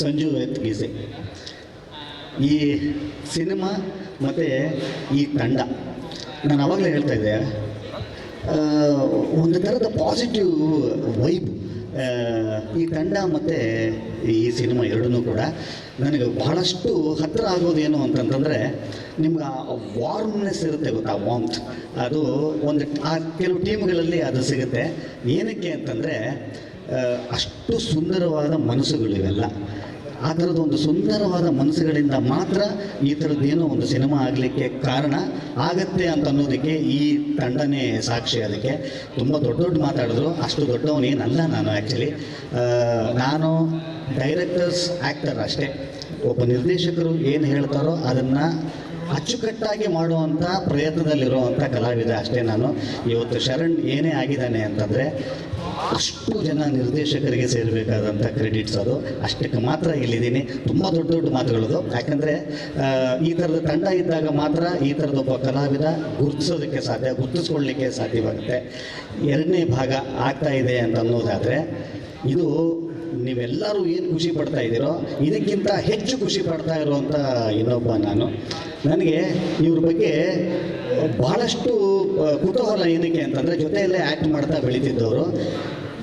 ಸಂಜು ಗೀಸೆ ಈ ಸಿನಿಮಾ ಮತ್ತು ಈ ತಂಡ. ನಾನು ಅವಾಗಲೇ ಹೇಳ್ತಾ ಇದ್ದೆ ಒಂದು ಥರದ ಪಾಸಿಟಿವ್ ವೈಬ್ ಈ ತಂಡ ಮತ್ತು ಈ ಸಿನಿಮಾ ಎರಡೂ ಕೂಡ ನನಗೆ ಬಹಳಷ್ಟು ಹತ್ತಿರ ಆಗೋದೇನು ಅಂತಂತಂದರೆ, ನಿಮ್ಗೆ ಆ ವಾರ್ಮ್ನೆಸ್ ಇರುತ್ತೆ ಗೊತ್ತಾ ವಾಮ್ತ್ ಅದು ಒಂದು ಆ ಕೆಲವು ಟೀಮ್ಗಳಲ್ಲಿ ಅದು ಸಿಗುತ್ತೆ. ಏನಕ್ಕೆ ಅಂತಂದರೆ ಅಷ್ಟು ಸುಂದರವಾದ ಮನಸ್ಸುಗಳು ಇವೆಲ್ಲ ಆ ಥರದ್ದು ಒಂದು ಸುಂದರವಾದ ಮನಸ್ಸುಗಳಿಂದ ಮಾತ್ರ ಈ ಥರದ್ದೇನೋ ಒಂದು ಸಿನಿಮಾ ಆಗಲಿಕ್ಕೆ ಕಾರಣ ಆಗತ್ತೆ ಅಂತ ಅನ್ನೋದಕ್ಕೆ ಈ ತಂಡನೇ ಸಾಕ್ಷಿ ಅದಕ್ಕೆ. ತುಂಬ ದೊಡ್ಡ ದೊಡ್ಡ ಮಾತಾಡಿದ್ರು. ಅಷ್ಟು ದೊಡ್ಡವನೇನಲ್ಲ ನಾನು ಆ್ಯಕ್ಚುಲಿ ನಾನು ಡೈರೆಕ್ಟರ್ಸ್ ಆ್ಯಕ್ಟರ್ ಅಷ್ಟೇ. ಒಬ್ಬ ನಿರ್ದೇಶಕರು ಏನು ಹೇಳ್ತಾರೋ ಅದನ್ನು ಅಚ್ಚುಕಟ್ಟಾಗಿ ಮಾಡುವಂಥ ಪ್ರಯತ್ನದಲ್ಲಿರುವಂಥ ಕಲಾವಿದ ಅಷ್ಟೇ ನಾನು. ಇವತ್ತು ಶರಣ್ ಏನೇ ಆಗಿದ್ದಾನೆ ಅಂತಂದರೆ ಅಷ್ಟು ಜನ ನಿರ್ದೇಶಕರಿಗೆ ಸೇರಬೇಕಾದಂಥ ಕ್ರೆಡಿಟ್ಸ್ ಅದು. ಅಷ್ಟಕ್ಕೆ ಮಾತ್ರ ಇಲ್ಲಿದ್ದೀನಿ. ತುಂಬ ದೊಡ್ಡ ದೊಡ್ಡ ಮಾತುಗಳದು. ಯಾಕಂದರೆ ಈ ಥರದ ತಂಡ ಇದ್ದಾಗ ಮಾತ್ರ ಈ ಥರದ ಒಬ್ಬ ಕಲಾವಿದ ಗುರುತಿಸೋದಕ್ಕೆ ಸಾಧ್ಯ, ಗುರುತಿಸ್ಕೊಳ್ಳಿಕ್ಕೆ ಸಾಧ್ಯವಾಗುತ್ತೆ. ಎರಡನೇ ಭಾಗ ಆಗ್ತಾ ಇದೆ ಅಂತ ಅನ್ನೋದಾದರೆ, ಇದು ನೀವೆಲ್ಲರೂ ಏನು ಖುಷಿ ಪಡ್ತಾ ಇದ್ದೀರೋ ಇದಕ್ಕಿಂತ ಹೆಚ್ಚು ಖುಷಿ ಪಡ್ತಾ ಇರುವಂಥ ಇನ್ನೊಬ್ಬ ನಾನು. ನನಗೆ ಇವ್ರ ಬಗ್ಗೆ ಬಹಳಷ್ಟು ಆ, ಕುತೂಹಲ ಏನಕ್ಕೆ ಅಂತಂದರೆ ಜೊತೆಯಲ್ಲೇ ಆ್ಯಕ್ಟ್ ಮಾಡ್ತಾ ಬೆಳೀತಿದ್ದವರು.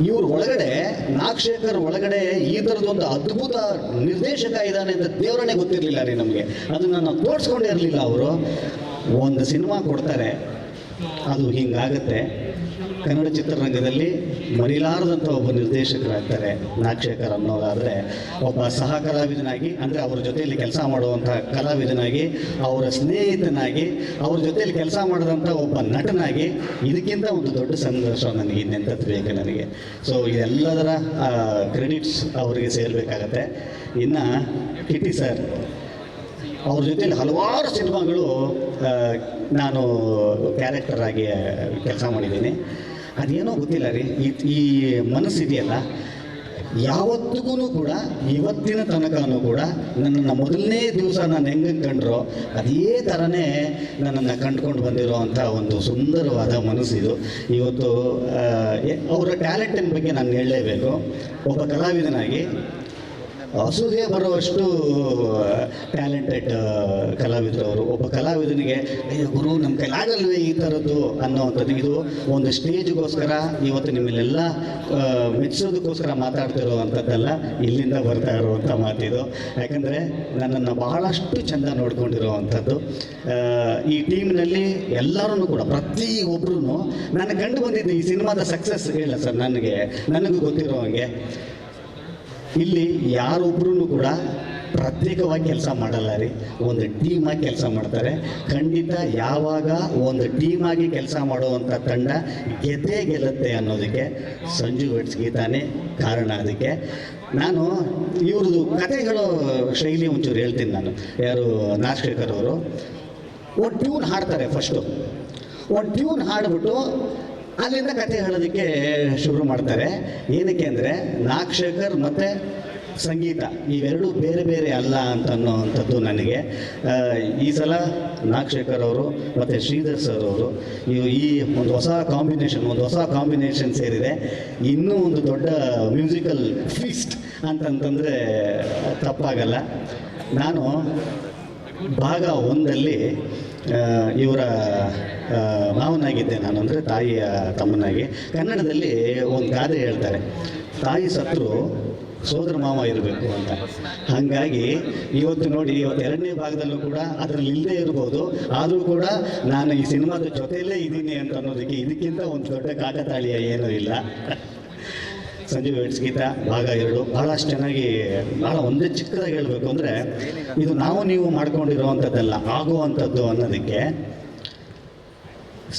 ಇವ್ರ ಒಳಗಡೆ ನಾಗಶೇಖರ್ ಒಳಗಡೆ ಈ ಥರದೊಂದು ಅದ್ಭುತ ನಿರ್ದೇಶಕ ಇದ್ದಾನೆ ಅಂತ ದೇವರನ್ನೇ ಗೊತ್ತಿರಲಿಲ್ಲ ರೀ ನಮಗೆ. ಅದನ್ನು ನಾವು ತೋರಿಸ್ಕೊಂಡೇ ಇರಲಿಲ್ಲ ಅವರು. ಒಂದು ಸಿನಿಮಾ ಕೊಡ್ತಾರೆ. ಅದು ಹಿಂಗಾಗತ್ತೆ. ಕನ್ನಡ ಚಿತ್ರರಂಗದಲ್ಲಿ ಮರಿಲಾರದಂಥ ಒಬ್ಬ ನಿರ್ದೇಶಕರಾಗ್ತಾರೆ. ನಾಗಶೇಖರ್ ಅನ್ನೋದಾದರೆ ಒಬ್ಬ ಸಹ ಕಲಾವಿದನಾಗಿ ಅಂದರೆ ಅವ್ರ ಜೊತೆಯಲ್ಲಿ ಕೆಲಸ ಮಾಡುವಂಥ ಕಲಾವಿದನಾಗಿ, ಅವರ ಸ್ನೇಹಿತನಾಗಿ, ಅವ್ರ ಜೊತೆಯಲ್ಲಿ ಕೆಲಸ ಮಾಡಿದಂಥ ಒಬ್ಬ ನಟನಾಗಿ, ಇದಕ್ಕಿಂತ ಒಂದು ದೊಡ್ಡ ಸಂಘರ್ಷ ನನಗೆ ಇನ್ನೆಂಥದ್ದು ಬೇಕು ನನಗೆ. ಸೊ ಇದೆಲ್ಲದರ ಕ್ರೆಡಿಟ್ಸ್ ಅವರಿಗೆ ಸೇರಬೇಕಾಗತ್ತೆ. ಇನ್ನು ಕಿಟಿ ಸರ್ ಅವ್ರ ಜೊತೆಲಿ ಹಲವಾರು ಸಿನಿಮಾಗಳು ನಾನು ಕ್ಯಾರೆಕ್ಟರ್ ಆಗಿ ಕೆಲಸ ಮಾಡಿದ್ದೀನಿ. ಅದೇನೋ ಗೊತ್ತಿಲ್ಲ ರೀ, ಈ ಈ ಮನಸ್ಸಿದೆಯಲ್ಲ ಯಾವತ್ತಿಗೂ ಕೂಡ, ಇವತ್ತಿನ ತನಕನೂ ಕೂಡ, ನನ್ನನ್ನು ಮೊದಲನೇ ದಿವಸ ನಾನು ಹೆಂಗೆ ಕಂಡ್ರೋ, ಅದೇ ಥರನೇ ನನ್ನನ್ನು ಕಂಡುಕೊಂಡು ಬಂದಿರೋ ಅಂಥ ಒಂದು ಸುಂದರವಾದ ಮನಸ್ಸಿದು. ಇವತ್ತು ಅವರ ಟ್ಯಾಲೆಂಟಿನ ಬಗ್ಗೆ ನಾನು ಹೇಳಲೇಬೇಕು. ಒಬ್ಬ ಕಲಾವಿದನಾಗಿ ಅಸೂಹೆ ಬರುವಷ್ಟು ಟ್ಯಾಲೆಂಟೆಡ್ ಕಲಾವಿದರು ಅವರು ಒಬ್ಬ ಕಲಾವಿದನಿಗೆ, ಅಯ್ಯೋ ಗುರು ನಮ್ಮ ಕೈಲಾಗಲ್ವೇ ಈ ಥರದ್ದು ಅನ್ನೋವಂಥದ್ದು. ಇದು ಒಂದು ಸ್ಟೇಜ್ಗೋಸ್ಕರ ಇವತ್ತು ನಿಮ್ಮಲ್ಲೆಲ್ಲ ಮೆಚ್ಚೋದಕ್ಕೋಸ್ಕರ ಮಾತಾಡ್ತಿರುವಂಥದ್ದಲ್ಲ, ಇಲ್ಲಿಂದ ಬರ್ತಾ ಇರುವಂಥ ಮಾತಿದು. ಯಾಕಂದರೆ ನನ್ನನ್ನು ಬಹಳಷ್ಟು ಚೆಂದ ನೋಡ್ಕೊಂಡಿರುವಂಥದ್ದು. ಈ ಟೀಮ್ನಲ್ಲಿ ಎಲ್ಲರೂ ಕೂಡ, ಪ್ರತಿ ಪ್ರತಿಯೊಬ್ಬರೂ ನನಗೆ ಕಂಡು ಬಂದಿದ್ದೆ ಈ ಸಿನಿಮಾದ ಸಕ್ಸಸ್ ಹೇಳ ಸರ್, ನನಗೆ, ನನಗೂ ಗೊತ್ತಿರೋ ಹಾಗೆ. ಇಲ್ಲಿ ಯಾರೊಬ್ಬರೂ ಕೂಡ ಪ್ರತ್ಯೇಕವಾಗಿ ಕೆಲಸ ಮಾಡಲ್ಲ ರೀ. ಒಂದು ಟೀಮಾಗಿ ಕೆಲಸ ಮಾಡ್ತಾರೆ. ಖಂಡಿತ ಯಾವಾಗ ಒಂದು ಟೀಮಾಗಿ ಕೆಲಸ ಮಾಡುವಂಥ ತಂಡ ಗೆದ್ದೇ ಗೆಲ್ಲುತ್ತೆ ಅನ್ನೋದಕ್ಕೆ ಸಂಜು ವೆಟ್ಸ್ ಗೀತಾನೇ ಕಾರಣ ಅದಕ್ಕೆ. ನಾನು ಇವ್ರದ್ದು ಕಥೆಗಳು ಶೈಲಿ ಒಂಚೂರು ಹೇಳ್ತೀನಿ ನಾನು. ಯಾರು ನಾಗಶೇಖರ್ ಅವರು ಒಂದು ಟ್ಯೂನ್ ಹಾಡ್ತಾರೆ ಫಸ್ಟು ಒಂದು ಟ್ಯೂನ್ ಹಾಡ್ಬಿಟ್ಟು ಅಲ್ಲಿಂದ ಕತೆ ಹೇಳೋದಕ್ಕೆ ಶುರು ಮಾಡ್ತಾರೆ. ಏನಕ್ಕೆ ಅಂದರೆ ನಾಗಶೇಖರ್ ಮತ್ತು ಸಂಗೀತ, ಇವೆರಡೂ ಬೇರೆ ಬೇರೆ ಅಲ್ಲ ಅಂತ ಅನ್ನೋವಂಥದ್ದು ನನಗೆ ಈ ಸಲ ನಾಗಶೇಖರ್ ಅವರು ಮತ್ತು ಶ್ರೀಧರ್ ಸರ್ ಅವರು ಇವು ಈ ಒಂದು ಹೊಸ ಕಾಂಬಿನೇಷನ್, ಒಂದು ಹೊಸ ಕಾಂಬಿನೇಷನ್ ಸೇರಿದೆ. ಇನ್ನೂ ಒಂದು ದೊಡ್ಡ ಮ್ಯೂಸಿಕಲ್ ಫೀಸ್ಟ್ ಅಂತಂತಂದರೆ ತಪ್ಪಾಗಲ್ಲ. ನಾನು ಭಾಗ ಒಂದಲ್ಲಿ ಇವರ ಮಾವನಾಗಿದ್ದೆ ನಾನು ಅಂದರೆ ತಾಯಿಯ ತಮ್ಮನಾಗಿ. ಕನ್ನಡದಲ್ಲಿ ಒಂದು ಗಾದೆ ಹೇಳ್ತಾರೆ, ತಾಯಿ ಸತ್ರು ಸೋದರ ಮಾವ ಇರಬೇಕು ಅಂತ. ಹಾಗಾಗಿ ಇವತ್ತು ನೋಡಿ, ಇವತ್ತು ಎರಡನೇ ಭಾಗದಲ್ಲೂ ಕೂಡ ಅದರಲ್ಲಿ ಇಲ್ಲದೆ ಇರ್ಬೋದು. ಆದರೂ ಕೂಡ ನಾನು ಈ ಸಿನಿಮಾದ ಜೊತೆಯಲ್ಲೇ ಇದ್ದೀನಿ ಅಂತ ಅನ್ನೋದಕ್ಕೆ ಇದಕ್ಕಿಂತ ಒಂದು ದೊಡ್ಡ ಕಾಕತಾಳೀಯ ಏನೂ ಇಲ್ಲ. ಸಂಜೀವ್ ವೆಟ್ಸ್ ಗೀತ, ಭಾಗ ಎರಡು. ಭಾಳಷ್ಟು ಚೆನ್ನಾಗಿ ಭಾಳ ಒಂದೇ ಚಿಕ್ಕದಾಗಿ ಹೇಳಬೇಕು ಅಂದರೆ, ಇದು ನಾವು ನೀವು ಮಾಡ್ಕೊಂಡಿರುವಂಥದ್ದಲ್ಲ, ಆಗುವಂಥದ್ದು ಅನ್ನೋದಕ್ಕೆ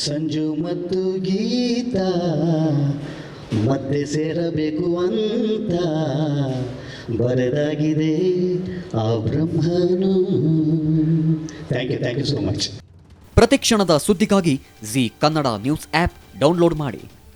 ಸಂಜು ಮತ್ತು ಗೀತ ಮತ್ತೆ ಸೇರಬೇಕು ಅಂತ ಬರೆದಾಗಿದೆ ಆ ಬ್ರಹ್ಮನು. Thank you thank you so much ಪ್ರತಿ ಕ್ಷಣದ ಸುದ್ದಿಗಾಗಿ Zee Kannada news app download ಮಾಡಿ.